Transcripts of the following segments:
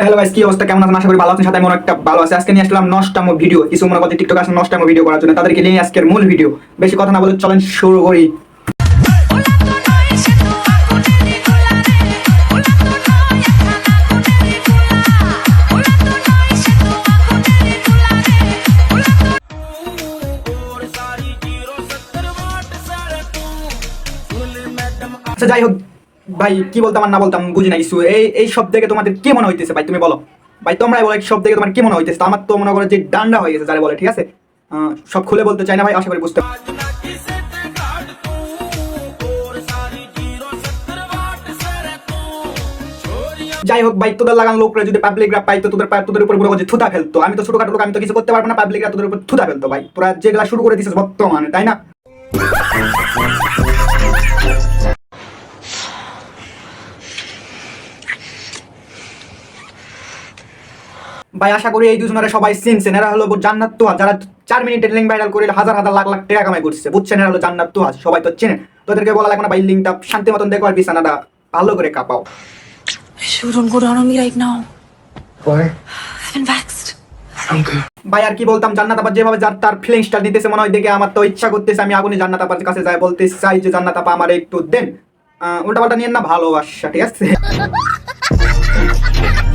Hello guys কি অবস্থা? কেমন আছেন? আশা করি ভালো আছেন সাথে মনে একটা ভালো আছে। আজকে নিয়ে আসলাম নষ্টামো ভিডিও। কিছু মনে করছে টিকটক আসলে নষ্টামো ভিডিও করার জন্য। তাদেরকে নিয়ে আজকের মূল ভিডিও। বেশি কথা না বলে চলেন শুরু করি। আচ্ছা যাই হোক ভাই, কি বলতাম আর না বলতাম বুঝি না কিছু। এই এই সব দেখে তোমাদের কি মনে হইতেছে? ভাই, তুমি বলো। ভাই তোমরা বলো সব দেখে তোমার কি মনে হইতেছে? আমার তো মনে করো যে ডান্ডা হয়ে গেছে, যারা বলে, ঠিক আছে? সব খুলে বলতে চাই না ভাই, আশা করি বুঝতে যাই হোক ভাই, তোদের লাগান লোকরা যদি পাবলিকরা পাইতো, তোদের পা- তোদের উপর পুরো যে থুতা ফেলতো। আমি তো ছোটখাটো লোক, আমি তো কিছু করতে পারব না পাবলিকরা তোদের উপর থুতা ফেলতো ভাই। তোরা যেগুলা শুরু করে দিছিস বর্তমানে, তাই না? ভাই আশা করি এই দুজনের সবাই চিনছেন এরা হলো জান্নাত তুহা যারা চার মিনিটের লিঙ্ক ভাইরাল করে হাজার হাজার লাখ লাখ টাকা কামাই করছে। বুঝছেন এরা হলো জান্নাত তুহা সবাই তো চেনেন। তোদেরকে বলা লাগবে না ভাই লিঙ্কটা শান্তি মতন দেখো আর বিছানাটা ভালো করে কাঁপাও। Shoo, go down on me right now. Why? I've been vexed. ভাই আর কি বলতাম জান্নাত আবার যেভাবে যার তার ফিলিংসটা নিতেছে মনে হয় দেখে আমার তো ইচ্ছা করতেছে আমি আগুনে জান্নাত আপার কাছে যাই বলতে চাই যে জান্নাত আপা আমার একটু দেন। উল্টা পাল্টা নিয়ে না ভালোবাসা ঠিক আছে?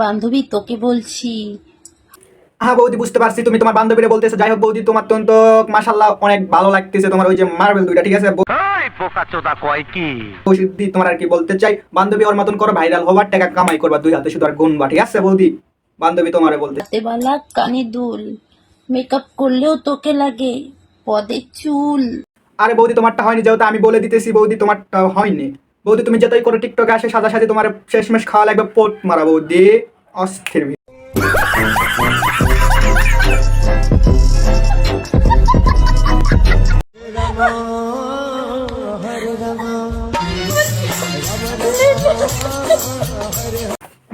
বান্ধবী তোকে বলছি। হ্যাঁ বৌদি বুঝতে পারছি। তুমি তোমার বান্ধবীরা বলতেছো। যাই হোক বৌদি তোমার তো তো মাশাল্লাহ অনেক ভালো লাগতেছে তোমার ওই যে মার্বেল দুইটা ঠিক আছে? কয় কি? বৌদি তোমার আর কি বলতে চাই? বান্ধবী ওর মতন করো ভাইরাল হবার টাকা কামাই করবা দুই হাতে শুধু আর গুনবা ঠিক আছে বৌদি? বান্ধবী তোমারে বলতে রাতেবেলা কানে দুল মেকআপ করলেও তোকে লাগে পদে চুল। আরে বৌদি তোমারটা হয়নি যেহেতু আমি বলে দিতেছি বৌদি তোমারটা হয়নি। বৌদি, তুমি যতই করে টিকটকে আসে সাদা সাথে তোমার শেষমেশ খাওয়া লাগবে, পোট মারা বৌদি। অস্থির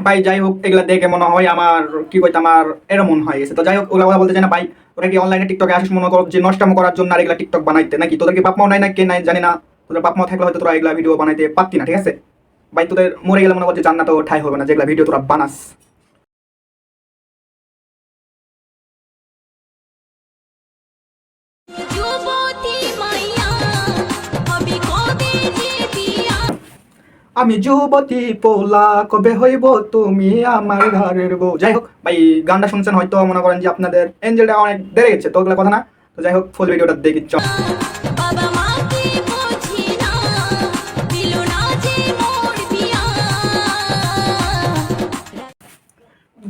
ভাই, যাই হোক, এগুলা দেখে মনে হয় আমার, কি কইতে আমার এরম মন হয়ে তো যাই হোক ওগুলা বলতে চাই না ভাই, ওরা কি অনলাইনে টিকটকে আসিস মনে করো, যে নষ্টাম করার জন্য আর এগুলা টিকটক বানাইতে? নাকি তোদের কি বাপ মাও নাই না কে নাই জানি না। তোদের বাপ মা থাকলে হয়তো তোরা এগুলা ভিডিও বানাইতে পারতি না, ঠিক আছে? ভাই, তোদের মরে গেলে মনে করছে জান্নাত ঠাই হবে না যেগুলা ভিডিও তোরা বানাস। আমি যুবতী পোলা, কবে হইব তুমি আমার ঘরের বউ? যাই হোক, ভাই, গানটা শুনছেন হয়তো মনে করেন যে আপনাদের এঞ্জেলটা অনেক বেড়ে গেছে তো ওগুলা কথা না। তো যাই হোক ফুল ভিডিওটা দেখি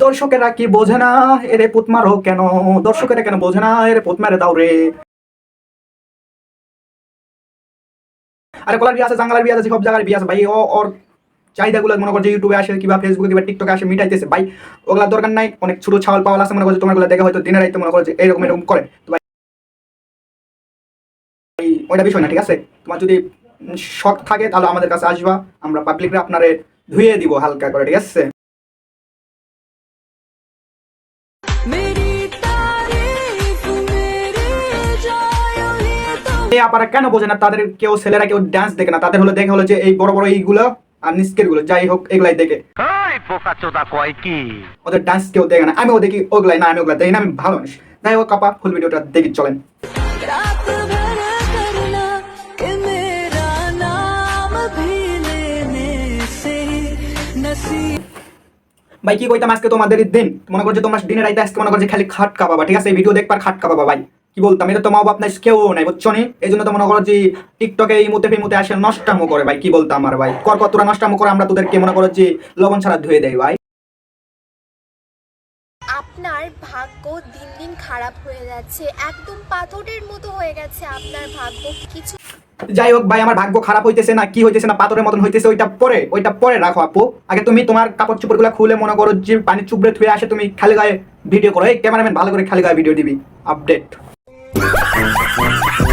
দর্শকেরা কি বোঝে না? এরে পুত মারো কেন? দর্শকেরা কেন বোঝে না? এরে পুত মেরে দাও রে। আরে কলার বিয়ে আছে জাঙ্গালার বিয়ে আছে সব জায়গার বিয়ে আছে। ভাই ও ওর চাহিদাগুলো মনে করছে ইউটিউবে আসে কিংবা ফেসবুকে কিংবা টিকটকে আসে মিটাইতেছে। ভাই ওগুলা দরকার নাই। অনেক ছোট ছাওয়াল পাওয়াল আছে মনে করছে তোমারগুলো দেখে হয়তো দিনের রাইতে মনে করছে এরকম এরকম করে। তো ভাই, ওইটা বিষয় না ঠিক আছে? তোমার যদি শখ থাকে তাহলে আমাদের কাছে আসবা। আমরা পাবলিকরা আপনারে ধুয়ে দিব হালকা করে ঠিক আছে? এই আপারা কেন বোঝে না? তাদের কেউ ছেলেরা কেউ ডান্স দেখে না। তাদের হলো দেখে হলো যে এই বড় বড় এইগুলো আর নিস্কেরগুলো। যাই হোক এগুলাই দেখে। ওদের ডান্স কেউ দেখে না। আমি ও দেখি ওগুলাই না আমি ওগুলা দেখি না। আমি ভালো মানুষ। যাই হোক আপা ফুল ভিডিওটা দেখি চলেন। ভাই কি কইতাম আজকে তোমাদের দিন? মনে করছে তোমার দিনের আইতে আজকে মনে করছে খালি খাট কাবাবা ঠিক আছে এই ভিডিও দেখবার খাট কাবাবা ভাই। কি বলতাম? এটা তো মা বাপ নাই কেউ নাই বুঝছ নি? এই জন্য তো মনে করো যে টিকটকে এই মুতে ফিমুতে আসে নষ্টামো করে ভাই কি বলতাম আর ভাই? কর কতটা নষ্টামো করে আমরা তোদেরকে মনে করো যে লবণ ছাড়া ধুয়ে দেয় ভাই। আপনার ভাগ্য দিন দিন খারাপ হয়ে যাচ্ছে একদম পাথরের মতো হয়ে গেছে আপনার ভাগ্য কিছু যাই হোক ভাই আমার ভাগ্য খারাপ হইতেছে না কি হইতেছে না পাথরের মতন হইতেছে ওইটা পরে ওইটা পরে রাখো আপু। আগে তুমি তোমার কাপড় চোপড়গুলা খুলে মনে করো যে পানি চুপড়ে থুয়ে আসে তুমি খালি গায়ে ভিডিও করো। এই ক্যামেরাম্যান ভালো করে খালি গায়ে ভিডিও দিবি আপডেট Thank you.